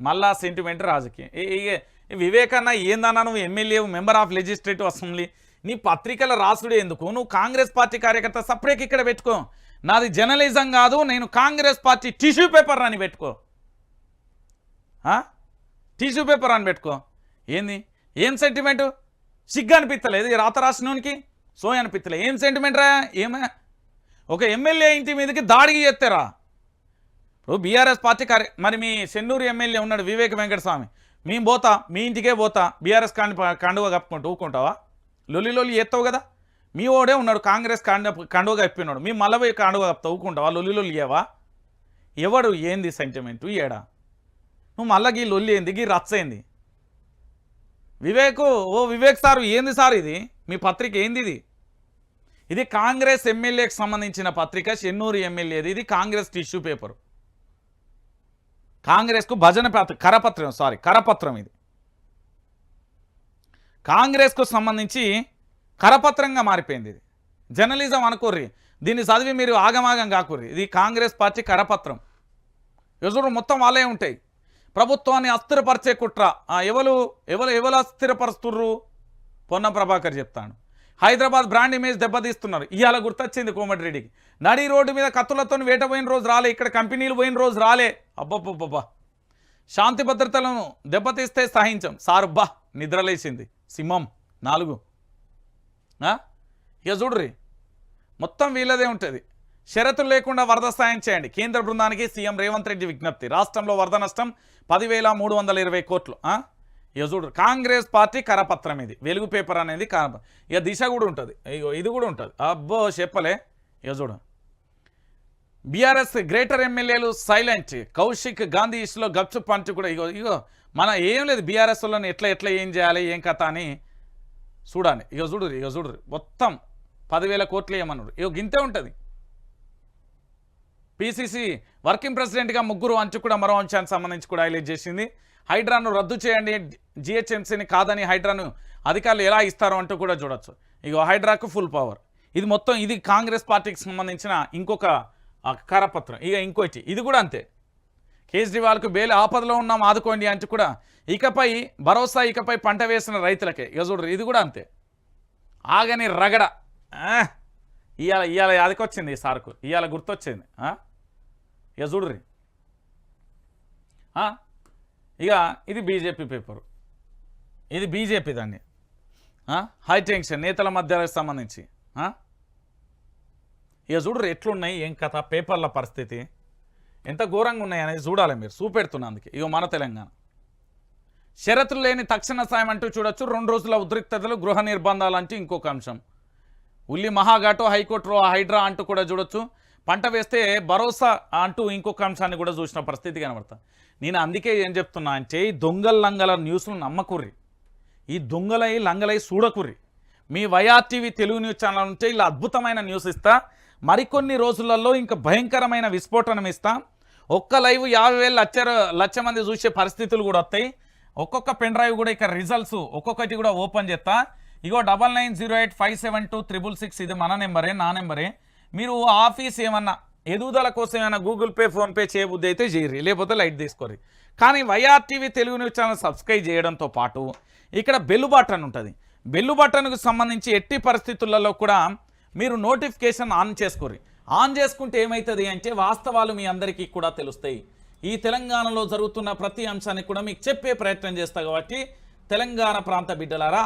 మళ్ళా సెంటిమెంట్ రాజకీయం. ఏ- వివేకన్న ఏందన్నా నువ్వు MLA member of legislative assembly నీ పత్రికల రాసుడు ఎందుకు? నువ్వు కాంగ్రెస్ పార్టీ కార్యకర్త సపరేట్ ఇక్కడ పెట్టుకో. నాది జర్నలిజం కాదు నేను కాంగ్రెస్ పార్టీ టిష్యూ పేపర్ అని పెట్టుకో. టిష్యూ పేపర్ అని పెట్టుకో. ఏంది? ఏం సెంటిమెంటు సిగ్గు అనిపిస్తలేదు ఈ రాత రాసినోనికి? సోయ్ అనిపిస్తలే ఏం సెంటిమెంట్ రా? ఏమే? ఒక ఎమ్మెల్యే ఇంటి మీదకి దాడికి చేస్తారా ఇప్పుడు బీఆర్ఎస్ పార్టీ కార్య మరి మీ చెన్నూరు ఎమ్మెల్యే ఉన్నాడు వివేక్ వెంకటస్వామి. మేము పోతా మీ ఇంటికే పోతా బీఆర్ఎస్ కాండి కండువ కప్పుకుంటూ ఊకుంటావా లొల్లి లొల్లి ఎత్తావు కదా? మీ ఓడే ఉన్నాడు కాంగ్రెస్ కాండ కండువ కప్పినాడు. మీ మళ్ళీ పోయి కండువ కప్పుతావు ఊకుంటావా లొల్లి లొల్లి ఏవా ఎవడు ఏంది సెంటిమెంటు ఏడా నువ్వు మళ్ళీ గీ లొల్లి ఏంది గీ రచ్చ ఏంది? వివేకు ఓ వివేక్ సారు ఏంది సార్ ఇది? మీ పత్రిక ఏంది ఇది? ఇది కాంగ్రెస్ ఎమ్మెల్యేకి సంబంధించిన పత్రిక చెన్నూరు ఎమ్మెల్యేది ఇది కాంగ్రెస్ టిష్యూ పేపర్. కాంగ్రెస్కు భజన పత్ర కరపత్రం సారీ కరపత్రం ఇది. కాంగ్రెస్కు సంబంధించి కరపత్రంగా మారిపోయింది ఇది. జర్నలిజం అనుకోర్రి. దీన్ని చదివి మీరు ఆగమాగం కాకుర్రి. ఇది కాంగ్రెస్ పార్టీ కరపత్రం. ఎదురు మొత్తం వాళ్ళే ఉంటాయి. ప్రభుత్వాన్ని అస్థిరపరిచే కుట్ర. ఆ, ఎవరు ఎవరు ఎవరు అస్థిరపరుస్తుర్రు? పొన్న ప్రభాకర్ చెప్తాను హైదరాబాద్ బ్రాండ్ ఇమేజ్ దెబ్బతీస్తున్నారు. ఇవాళ గుర్తొచ్చింది కోమటిరెడ్డికి నడి రోడ్డు మీద కత్తులతో వేట పోయిన రోజు రాలే ఇక్కడ కంపెనీలు పోయిన రోజు రాలే. అబ్బబ్బబ్బబ్బా. శాంతి భద్రతలను దెబ్బతీస్తే సహించం. సారుబ్బా నిద్రలేసింది సింహం నాలుగు. ఇక చూడ్రి మొత్తం వీళ్ళదే ఉంటుంది. షరతులు లేకుండా వరద సాయం చేయండి. కేంద్ర బృందానికి సీఎం రేవంత్ రెడ్డి విజ్ఞప్తి. రాష్ట్రంలో వరద నష్టం పదివేల మూడు వందల ఇరవై కోట్లు. ఇక చూడు కాంగ్రెస్ పార్టీ కరపత్రం ఇది. వెలుగు పేపర్ అనేది ఇక దిశ కూడా ఉంటుంది. ఇది కూడా ఉంటుంది. అబ్బో చెప్పలే. ఇక చూడు. బీఆర్ఎస్ గ్రేటర్ ఎమ్మెల్యేలు సైలెంట్. కౌశిక్ గాంధీ ఇష్యూలో గప్చు పంచు కూడా ఇగో ఇగో మన ఏం లేదు బీఆర్ఎస్ వాళ్ళని ఎట్లా ఎట్లా ఏం చేయాలి ఏం కథ అని చూడాలి. ఇక చూడు ఇక చూడు మొత్తం పదివేల కోట్లు ఏమన్నాడు. ఇక గింతే ఉంటుంది. పిసిసి వర్కింగ్ ప్రెసిడెంట్గా ముగ్గురు అంచు కూడా మరో అంశానికి సంబంధించి కూడా హైలైట్ చేసింది. హైడ్రాను రద్దు చేయండి. జిహెచ్ఎంసీని కాదని హైడ్రాను అధికారులు ఎలా ఇస్తారో అంటూ కూడా చూడొచ్చు. ఇక హైడ్రాకు ఫుల్ పవర్. ఇది మొత్తం ఇది కాంగ్రెస్ పార్టీకి సంబంధించిన ఇంకొక కరపత్రం ఇక ఇంకోటి. ఇది కూడా అంతే. కేజ్రీవాల్కు బేలు ఆపదలో ఉన్నాం ఆదుకోండి అంటూ కూడా ఇకపై భరోసా ఇకపై పంట వేసిన రైతులకే. ఇక చూడరు ఇది కూడా అంతే. ఆగని రగడ. ఇవాళ ఇవాళ అదికొచ్చింది ఈ సార్కు. ఇవాళ గుర్తొచ్చింది. ఇక చూడ్రి ఇక ఇది బీజేపీ పేపరు ఇది బీజేపీ దాన్ని. హై టెన్షన్ నేతల మధ్యలకు సంబంధించి. ఇక చూడరు ఎట్లున్నాయి ఏం కథ పేపర్ల పరిస్థితి. ఎంత ఘోరంగా ఉన్నాయి అనేది చూడాలి మీరు. చూపెడుతున్నా అందుకే. ఇగో మన తెలంగాణ. షరతులు లేని తక్షణ సాయం అంటూ చూడొచ్చు. రెండు రోజుల ఉద్రిక్తతలు గృహ నిర్బంధాలు అంటూ ఇంకొక అంశం. ఉల్లి మహాఘాటు హైకోర్టులో హైడ్రా అంటూ కూడా చూడొచ్చు. పంట వేస్తే భరోసా అంటూ ఇంకొక అంశాన్ని కూడా చూసిన పరిస్థితి కనబడతా. నేను అందుకే ఏం చెప్తున్నా అంటే ఈ దొంగల లంగల న్యూస్లు నమ్మకుర్రి. ఈ దొంగలై లంగలై చూడకుర్రి. మీ వైఆర్టీవీ తెలుగు న్యూస్ ఛానల్ ఉంటే ఇలా అద్భుతమైన న్యూస్ ఇస్తా. మరికొన్ని రోజులలో ఇంకా భయంకరమైన విస్ఫోటనం ఇస్తా. ఒక్క లైవ్ యాభై వేలు లక్ష లక్ష మంది చూసే పరిస్థితులు కూడా వస్తాయి. ఒక్కొక్క పెన్ డ్రైవ్ కూడా ఇక్కడ రిజల్ట్స్ ఒక్కొక్కటి కూడా ఓపెన్ చేస్తా. ఇగో double nine zero eight five seven two triple six ఇది మన నెంబరే నా నెంబరే. మీరు ఆఫీస్ ఏమన్నా ఎదుగుదల కోసం ఏమైనా గూగుల్ పే ఫోన్పే చేయబుద్ధి అయితే చేయరు. లేకపోతే లైట్ తీసుకోరు. కానీ YRTV Telugu news channel subscribe చేయడంతో పాటు ఇక్కడ బెల్లు బటన్ ఉంటుంది. బెల్లు బటన్కు సంబంధించి ఎట్టి పరిస్థితులలో కూడా మీరు నోటిఫికేషన్ ఆన్ చేసుకోరు. ఆన్ చేసుకుంటే ఏమవుతుంది అంటే వాస్తవాలు మీ అందరికీ కూడా తెలుస్తాయి. ఈ తెలంగాణలో జరుగుతున్న ప్రతి అంశాన్ని కూడా మీకు చెప్పే ప్రయత్నం చేస్తా కాబట్టి తెలంగాణ ప్రాంత బిడ్డలారా